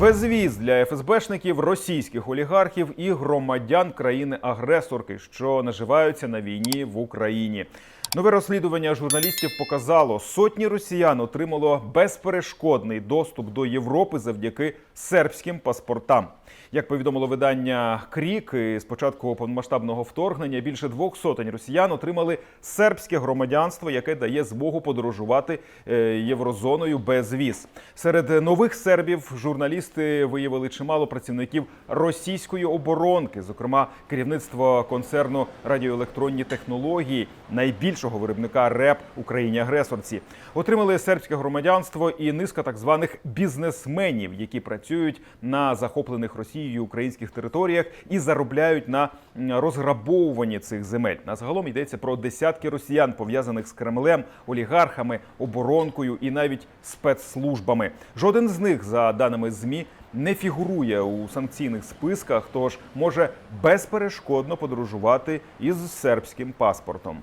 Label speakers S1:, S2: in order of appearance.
S1: Безвіз для ФСБшників, російських олігархів і громадян країни-агресорки, що наживаються на війні в Україні. Нове розслідування журналістів показало, сотні росіян отримало безперешкодний доступ до Європи завдяки сербським паспортам. Як повідомило видання Крік, з початку повномасштабного вторгнення більше двох сотень росіян отримали сербське громадянство, яке дає змогу подорожувати е, єврозоною без віз. Серед нових сербів журналісти виявили чимало працівників російської оборонки, зокрема керівництво концерну радіоелектронні технології, найбільшого виробника РЕП Україні агресорці. Отримали сербське громадянство і низка так званих бізнесменів, які працюють на захоплених Росією українських територіях і заробляють на розграбовуванні цих земель. На загалом йдеться про десятки росіян, пов'язаних з Кремлем, олігархами, оборонкою і навіть спецслужбами. Жоден з них, за даними змі, не фігурує у санкційних списках, тож може безперешкодно подорожувати із сербським паспортом.